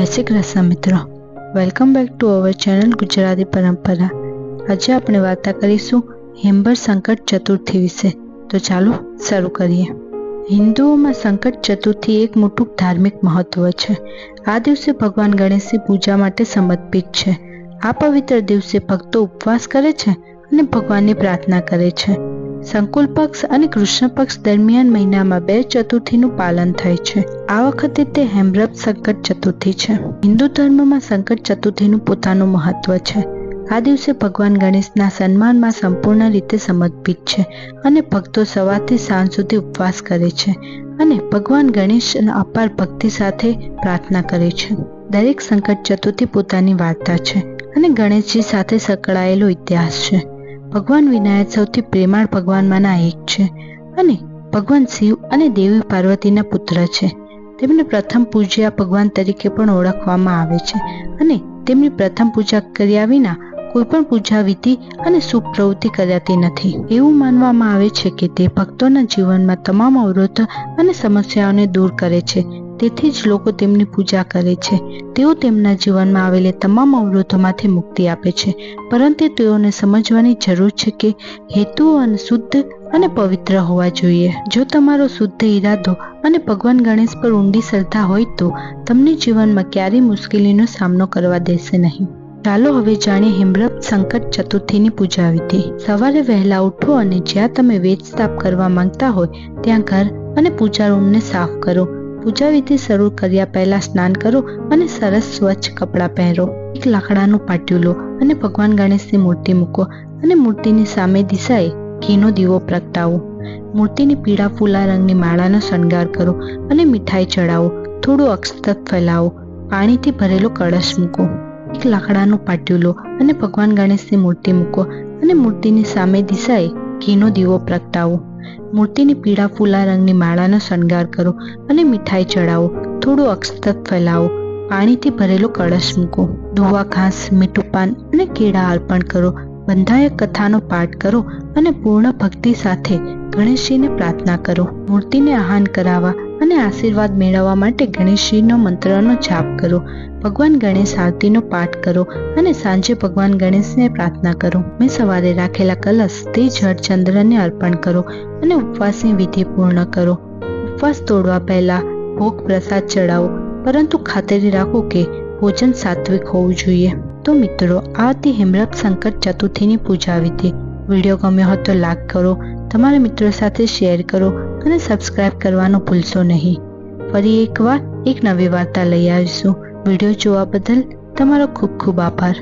જય શ્રી કૃષ્ણ મિત્રો. Welcome back to our channel Gujarati Parampara. આજે આપણે વાર્તા કરીશું હેમ્બર સંકટ ચતુર્થી વિશે. તો ચાલો શરૂ કરીએ. હિન્દુઓમાં સંકટ ચતુર્થી એક મોટું ધાર્મિક મહત્વ છે. આ દિવસે ભગવાન ગણેશની પૂજા માટે સમર્પિત છે. આ પવિત્ર દિવસે ભક્તો ઉપવાસ કરે છે અને ભગવાનની પ્રાર્થના કરે છે. સંકુલ પક્ષ અને કૃષ્ણ પક્ષ દરમિયાન મહિનામાં બે ચતુર્થીનું પાલન થાય છે. આ વખતે તે હેમરપ સંકટ ચતુર્થી છે. હિન્દુ ધર્મમાં સંકટ ચતુર્થીનું પોતાનું મહત્વ છે. આ દિવસે ભગવાન ગણેશના સન્માનમાં સંપૂર્ણ રીતે સમર્પિત છે અને ભક્તો સવારથી સાંજ સુધી ઉપવાસ કરે છે અને ભગવાન ગણેશના અપાર ભક્તિ સાથે પ્રાર્થના કરે છે. દરેક સંકટ ચતુર્થી પોતાની વાર્તા છે અને ગણેશજી સાથે સંકળાયેલો ઇતિહાસ છે. ભગવાન વિનાયક સૌથી પ્રેમાળ ભગવાનમાંના એક છે. અને ભગવાન શિવ અને દેવી પાર્વતીના પુત્ર છે. તેમને પ્રથમ પૂજ્યા ભગવાન તરીકે પણ ઓળખવામાં આવે છે. અને તેમની પ્રથમ પૂજા કર્યા વિના કોઈ પણ પૂજા વિધિ અને શુભ પ્રવૃત્તિ કરાતી નથી. એવું માનવામાં આવે છે કે તે ભક્તોના જીવનમાં તમામ અવરોધ અને સમસ્યાઓને દૂર કરે છે. તેથી જ લોકો તેમની પૂજા કરે છે. તેઓ તેમના જીવનમાં આવેલી તમામ અવરોધોમાંથી મુક્તિ આપે છે. પરંતુ તેઓને સમજવાની જરૂર છે કે હેતુઓ અને શુદ્ધ અને પવિત્ર હોવા જોઈએ. જો તમારો શુદ્ધ ઈરાદો અને ભગવાન ગણેશ પર ઊંડી શ્રદ્ધા હોય તો તમને જીવનમાં ક્યારેય મુશ્કેલીનો સામનો કરવા દેશે નહીં. ચાલો હવે જાણીએ હિમરત સંકટ ચતુર્થીની પૂજા વિધિ. સવારે વહેલા ઉઠો અને જ્યાં તમે વેદ સ્થાપ કરવા માંગતા હોય, ત્યાં ઘર અને પૂજા રૂમને સાફ કરો. પૂજા વિધિ શરૂ કર્યા પહેલા સ્નાન કરો અને સરસ સ્વચ્છ કપડાં પહેરો. એક લાકડાનું પાટિયું લો અને ભગવાન ગણેશની મૂર્તિ મૂકો અને મૂર્તિની સામે દિશાએ ઘીનો દીવો પ્રગટાવો. મૂર્તિની પીળા ફૂલા રંગની માળાનો શણગાર કરો અને મીઠાઈ ચડાવો થોડું અક્ષત ફેલાવો. પાણીથી ભરેલો કળશ મૂકો. એક લાકડાનું પાટિયું લો અને ભગવાન ગણેશની મૂર્તિ મૂકો અને મૂર્તિની સામે દિશાએ ઘીનો દીવો પ્રગટાવો. મૂર્તિની પીળા ફૂલા રંગની માળાનો શણગાર કરો અને મીઠાઈ ચડાવો. થોડું અક્ષત ફેલાવો. પાણીથી ભરેલો કળશ મૂકો. ધોવા ઘાસ, મીઠું પાન અને કેળા અર્પણ કરો. બંધાયક કથાનો પાઠ કરો અને પૂર્ણ ભક્તિ સાથે ગણેશજીને પ્રાર્થના કરો. મૂર્તિને આહાન કરાવવા અને આશીર્વાદ મેળવવા માટે ગણેશજીનો મંત્રનો જાપ કરો. ભગવાન ગણેશ આરતીનો પાઠ કરો અને સાંજે ભગવાન ગણેશને પ્રાર્થના કરો. મેં સવારે રાખેલા કલશ તે જળ ચંદ્રને અર્પણ કરો અને ઉપવાસની વિધિ પૂર્ણ કરો. ઉપવાસ તોડવા પહેલા ભોગ પ્રસાદ ચડાવો પરંતુ ખાતરી રાખો કે ભોજન સાત્વિક હોવું જોઈએ. તો મિત્રો, આ હતી હિમરત સંકટ ચતુર્થીની પૂજા વિધિ. વીડિયો ગમ્યો હોય તો લાઈક કરો, તમારા મિત્રો સાથે શેર કરો અને સબસ્ક્રાઇબ કરવાનું ભૂલશો નહીં. ફરી એકવાર એક નવી વાર્તા લઈ આવીશું. વીડિયો જોવા બદલ તમારો ખૂબ ખૂબ આભાર.